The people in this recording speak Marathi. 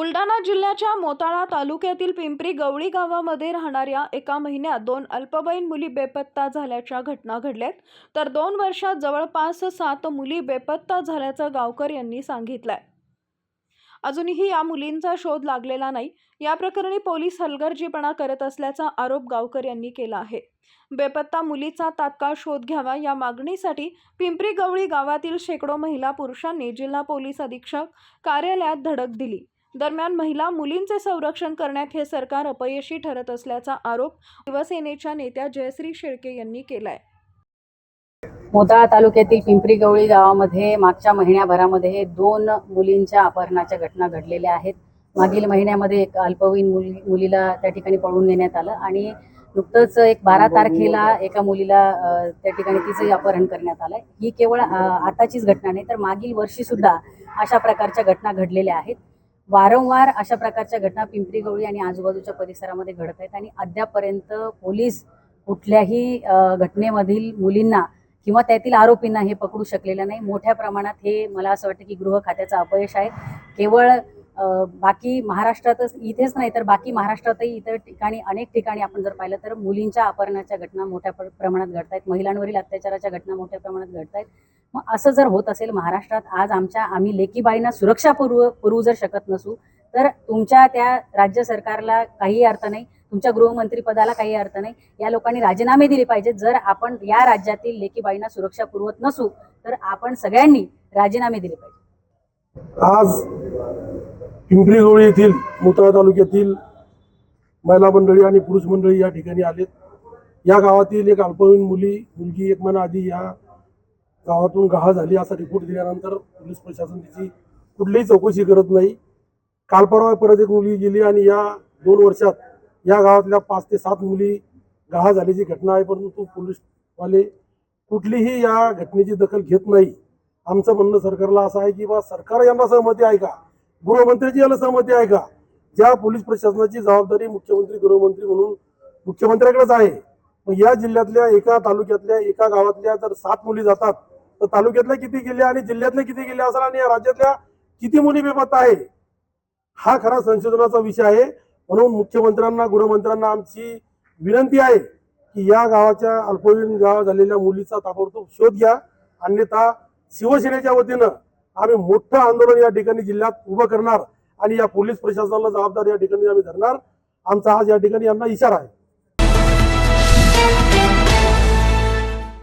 बुलढाणा जिल्ह्याच्या मोताळा तालुक्यातील पिंपरी गवळी गावामध्ये राहणाऱ्या एका महिन्यात दोन अल्पवयीन मुली बेपत्ता झाल्याच्या घटना घडल्यात. तर दोन वर्षात जवळपास सात मुली बेपत्ता झाल्याचं गावकर यांनी सांगितलंय. अजूनही या मुलींचा शोध लागलेला नाही. या प्रकरणी पोलीस हलगर्जीपणा करत असल्याचा आरोप गावकर यांनी केला आहे. बेपत्ता मुलीचा तात्काळ शोध घ्यावा या मागणीसाठी पिंपरी गवळी गावातील शेकडो महिला पुरुषांनी जिल्हा पोलीस अधीक्षक कार्यालयात धडक दिली. दरम्यान महिला मुलींचे संरक्षण करण्यात हे सरकार अपयशी ठरत असल्याचा आरोप शिवसेनेच्या नेत्या जयश्री शेळके यांनी केलाय. मोताळा तालुक्यातील पिंपरी गवळी गावामध्ये मागच्या महिन्याभरामध्ये दोन मुलींच्या अपहरणाच्या घटना घडलेल्या आहेत. मागील महिन्यामध्ये एक अल्पवयीन मुली मुलीला त्या ठिकाणी पळवून नेण्यात आलं आणि नुकतंच एक बारा तारखेला एका मुलीला त्या ठिकाणी तिचंही अपहरण करण्यात आलं. ही केवळ आताचीच घटना नाही तर मागील वर्षी सुद्धा अशा प्रकारच्या घटना घडलेल्या आहेत. वारंवार अशा प्रकारच्या घटना पिंपरी गवळी आणि आजूबाजूच्या परिसरामध्ये घडत आहेत आणि अद्यापपर्यंत पोलीस कुठल्याही घटनेमधील मुलींना किंवा त्यातील आरोपींना हे पकडू शकलेलं नाही. मोठ्या प्रमाणात हे मला असं वाटतं की गृह खात्याचं अपयश आहे. केवळ बाकी महाराष्ट्रातच इथेच नाही तर बाकी महाराष्ट्रातही इतर ठिकाणी अनेक ठिकाणी आपण जर पाहिलं तर मुलींच्या अपहरणाच्या घटना मोठ्या प्रमाणात घडत आहेत. महिलांवरील अत्याचाराच्या घटना मोठ्या प्रमाणात घडत आहेत. मग असं जर होत असेल महाराष्ट्रात आज आमच्या आम्ही लेकीबाईंना सुरक्षा पुरव पुरवू जर शकत नसू तर तुमच्या त्या राज्य सरकारला काही अर्थ नाही तुमच्या गृहमंत्रीपदाला काही अर्थ नाही या लोकांनी राजीनामे दिले पाहिजेत. जर आपण या राज्यातील लेकीबाईंना सुरक्षा पुरवत नसू तर आपण सगळ्यांनी राजीनामे दिले पाहिजे आज पिंपरी गवळी येथील मोताळा तालुक्यातील महिला मंडळी आणि पुरुष मंडळी या ठिकाणी आलेत. या गावातील एक अल्पवयीन मुली मुलगी एक महिना आधी या गावातून गहा झाली असा रिपोर्ट दिल्यानंतर पोलीस प्रशासन तिची कुठलीही चौकशी करत नाही. काल परवा परत एक मुलगी गेली आणि या दोन वर्षात या गावातल्या पाच ते सात मुली गहा झाल्याची घटना आहे परंतु पोलीसवाले कुठलीही या घटनेची दखल घेत नाही. आमचं म्हणणं सरकारला असं आहे की बा सरकार यांना सहमती आहे का? गृहमंत्र्याची याला सहमती आहे का? ज्या पोलीस प्रशासनाची जबाबदारी मुख्यमंत्री गृहमंत्री म्हणून मुख्यमंत्र्याकडेच आहे. मग या जिल्ह्यातल्या एका तालुक्यातल्या एका गावातल्या जर सात मुली जातात तर तालुक्यातल्या किती गेल्या आणि जिल्ह्यातल्या किती गेल्या असाल आणि या राज्यातल्या किती मुली बेपत्ता आहे हा खरा संशोधनाचा विषय आहे. म्हणून मुख्यमंत्र्यांना गृहमंत्र्यांना आमची विनंती आहे की या गावाच्या अल्पवयीन गाव झालेल्या मुलीचा ताबडतोब शोध घ्या. अन्यथा शिवसेनेच्या वतीनं आम्ही मोठं आंदोलन या ठिकाणी जिल्ह्यात उभं करणार आणि या पोलीस प्रशासनाला जबाबदार या ठिकाणी आम्ही धरणार. आमचा आज या ठिकाणी यांना इशारा आहे.